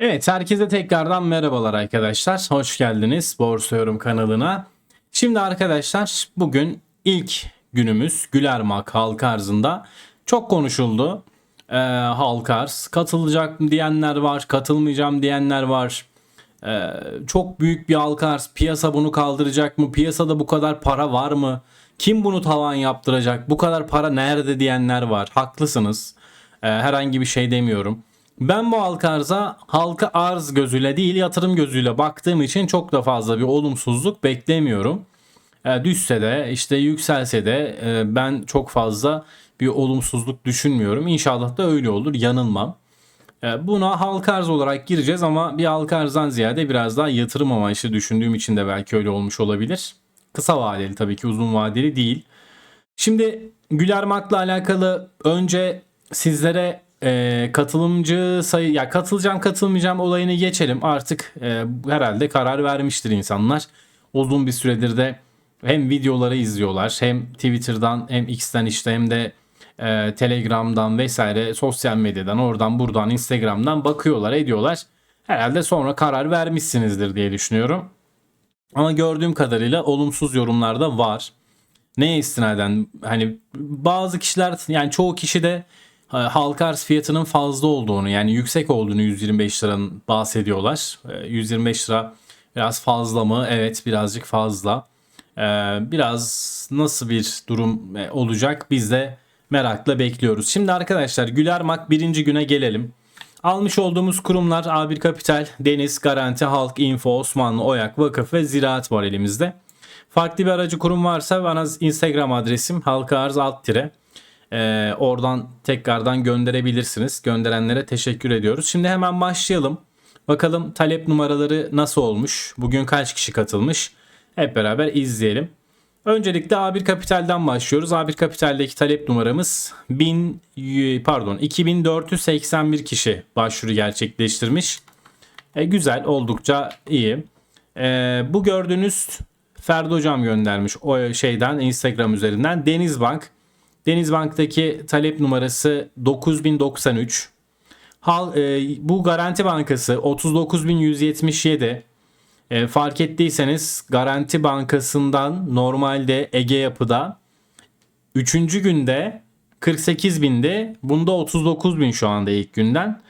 Evet, herkese tekrardan merhabalar arkadaşlar. Hoş geldiniz Borsa Yorum kanalına. Şimdi arkadaşlar bugün ilk günümüz Gülermak halka arzında. Çok konuşuldu ee, halka arz. Katılacak diyenler var, katılmayacağım diyenler var. Ee, çok büyük bir halka arz. Piyasa bunu kaldıracak mı? Piyasada bu kadar para var mı? Kim bunu tavan yaptıracak? Bu kadar para nerede diyenler var. Haklısınız. Ee, herhangi bir şey demiyorum. Ben bu halka arza halka arz gözüyle değil yatırım gözüyle baktığım için çok da fazla bir olumsuzluk beklemiyorum. E, düşse de işte yükselse de e, ben çok fazla bir olumsuzluk düşünmüyorum. İnşallah da öyle olur yanılmam. E, buna halka arz olarak gireceğiz ama bir halka arzdan ziyade biraz daha yatırım amaçlı düşündüğüm için de belki öyle olmuş olabilir. Kısa vadeli tabii ki uzun vadeli değil. Şimdi Gülermak'la alakalı önce sizlere e, katılımcı sayı ya katılacağım katılmayacağım olayını geçelim. Artık e, herhalde karar vermiştir insanlar. Uzun bir süredir de hem videoları izliyorlar hem Twitter'dan hem X'ten işte hem de e, Telegram'dan vesaire sosyal medyadan oradan buradan Instagram'dan bakıyorlar ediyorlar. Herhalde sonra karar vermişsinizdir diye düşünüyorum. Ama gördüğüm kadarıyla olumsuz yorumlar da var. Neye istinaden hani bazı kişiler yani çoğu kişi de halka arz fiyatının fazla olduğunu yani yüksek olduğunu 125 liranın bahsediyorlar. E, 125 lira biraz fazla mı? Evet birazcık fazla. E, biraz nasıl bir durum e, olacak biz de merakla bekliyoruz. Şimdi arkadaşlar Gülermak birinci güne gelelim. Almış olduğumuz kurumlar A1 Kapital, Deniz, Garanti, Halk, Info, Osmanlı, Oyak, Vakıf ve Ziraat var elimizde. Farklı bir aracı kurum varsa bana Instagram adresim halka arz alt tire. Ee, oradan tekrardan gönderebilirsiniz. Gönderenlere teşekkür ediyoruz. Şimdi hemen başlayalım. Bakalım talep numaraları nasıl olmuş? Bugün kaç kişi katılmış? Hep beraber izleyelim. Öncelikle A1 Kapital'den başlıyoruz. A1 Kapital'deki talep numaramız 1000 pardon 2481 kişi başvuru gerçekleştirmiş. E, güzel, oldukça iyi. E, bu gördüğünüz Ferdi Hocam göndermiş o şeyden Instagram üzerinden Denizbank. Denizbank'taki talep numarası 9093. Hal, e, bu Garanti Bankası 39177. E, fark ettiyseniz Garanti Bankası'ndan normalde Ege Yapı'da 3. günde 48 binde bunda 39 bin şu anda ilk günden.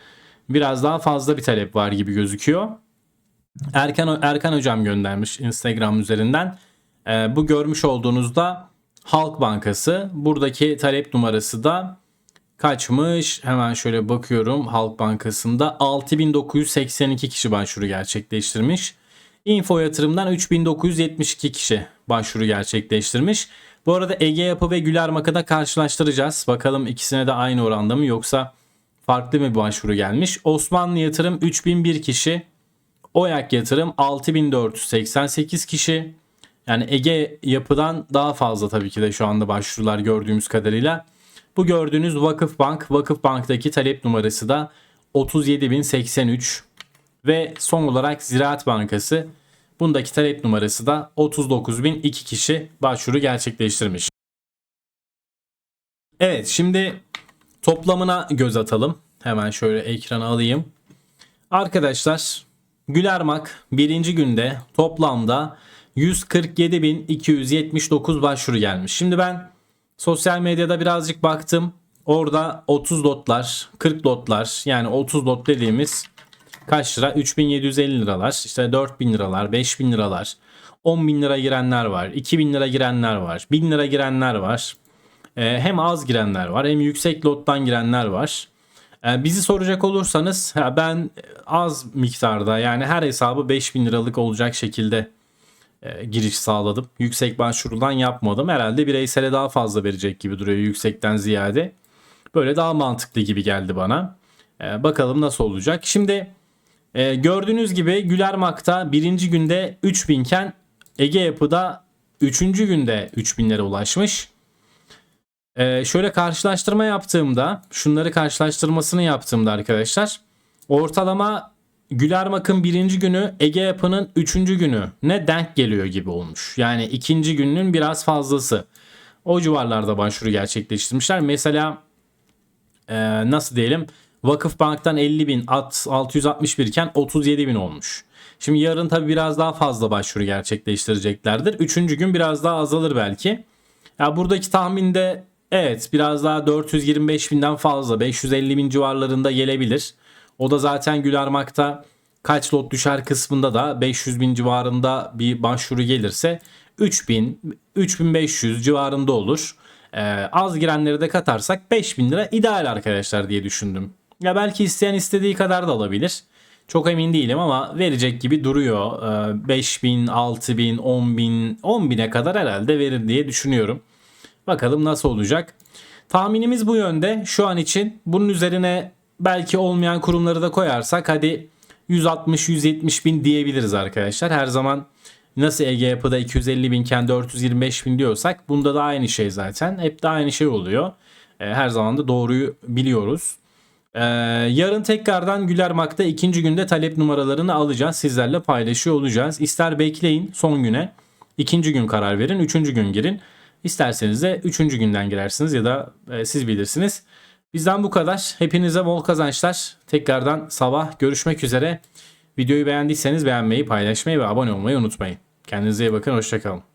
Biraz daha fazla bir talep var gibi gözüküyor. Erkan, Erkan Hocam göndermiş Instagram üzerinden. E, bu görmüş olduğunuzda Halk Bankası. Buradaki talep numarası da kaçmış? Hemen şöyle bakıyorum. Halk Bankası'nda 6982 kişi başvuru gerçekleştirmiş. Info yatırımdan 3972 kişi başvuru gerçekleştirmiş. Bu arada Ege Yapı ve Gülermak'ı da karşılaştıracağız. Bakalım ikisine de aynı oranda mı yoksa farklı mı başvuru gelmiş. Osmanlı Yatırım 3001 kişi. Oyak Yatırım 6488 kişi. Yani Ege yapıdan daha fazla tabii ki de şu anda başvurular gördüğümüz kadarıyla. Bu gördüğünüz Vakıf Bank, Vakıf Bank'taki talep numarası da 37083 ve son olarak Ziraat Bankası bundaki talep numarası da 39002 kişi başvuru gerçekleştirmiş. Evet şimdi toplamına göz atalım. Hemen şöyle ekrana alayım. Arkadaşlar Gülermak birinci günde toplamda 147.279 başvuru gelmiş. Şimdi ben sosyal medyada birazcık baktım. Orada 30 dotlar, 40 dotlar yani 30 dot dediğimiz kaç lira? 3750 liralar, işte 4000 liralar, 5000 liralar, 10 bin lira girenler var, 2000 lira girenler var, 1000 lira girenler var. Ee, hem az girenler var hem yüksek lottan girenler var. Ee, bizi soracak olursanız ben az miktarda yani her hesabı 5000 liralık olacak şekilde e, giriş sağladım. Yüksek başvurudan yapmadım. Herhalde bireysele daha fazla verecek gibi duruyor yüksekten ziyade. Böyle daha mantıklı gibi geldi bana. E, bakalım nasıl olacak. Şimdi e, gördüğünüz gibi Gülermak'ta birinci günde 3000 iken Ege Yapı'da üçüncü günde 3000'lere ulaşmış. Şöyle karşılaştırma yaptığımda şunları karşılaştırmasını yaptığımda arkadaşlar ortalama Gülermak'ın birinci günü Ege Yapı'nın üçüncü günü ne denk geliyor gibi olmuş. Yani ikinci günün biraz fazlası. O civarlarda başvuru gerçekleştirmişler. Mesela e, nasıl diyelim Vakıfbank'tan 50 bin, at- 661 iken 37 bin olmuş. Şimdi yarın tabi biraz daha fazla başvuru gerçekleştireceklerdir. Üçüncü gün biraz daha azalır belki. Ya buradaki tahminde evet biraz daha 425 binden fazla 550 bin civarlarında gelebilir. O da zaten Gülermak'ta kaç lot düşer kısmında da 500 bin civarında bir başvuru gelirse 3000 3500 civarında olur. Ee, az girenleri de katarsak 5000 lira ideal arkadaşlar diye düşündüm. Ya belki isteyen istediği kadar da alabilir. Çok emin değilim ama verecek gibi duruyor. Ee, 5000, 6000, 10000, 10000'e kadar herhalde verir diye düşünüyorum. Bakalım nasıl olacak. Tahminimiz bu yönde şu an için. Bunun üzerine belki olmayan kurumları da koyarsak hadi 160-170 bin diyebiliriz arkadaşlar. Her zaman nasıl Ege Yapı'da 250 binken 425 bin diyorsak bunda da aynı şey zaten. Hep de aynı şey oluyor. Ee, Her zaman da doğruyu biliyoruz. Ee, yarın tekrardan Gülermak'ta ikinci günde talep numaralarını alacağız. Sizlerle paylaşıyor olacağız. İster bekleyin son güne. ikinci gün karar verin. Üçüncü gün girin. İsterseniz de üçüncü günden girersiniz ya da e, siz bilirsiniz. Bizden bu kadar. Hepinize bol kazançlar. Tekrardan sabah görüşmek üzere. Videoyu beğendiyseniz beğenmeyi, paylaşmayı ve abone olmayı unutmayın. Kendinize iyi bakın. Hoşçakalın.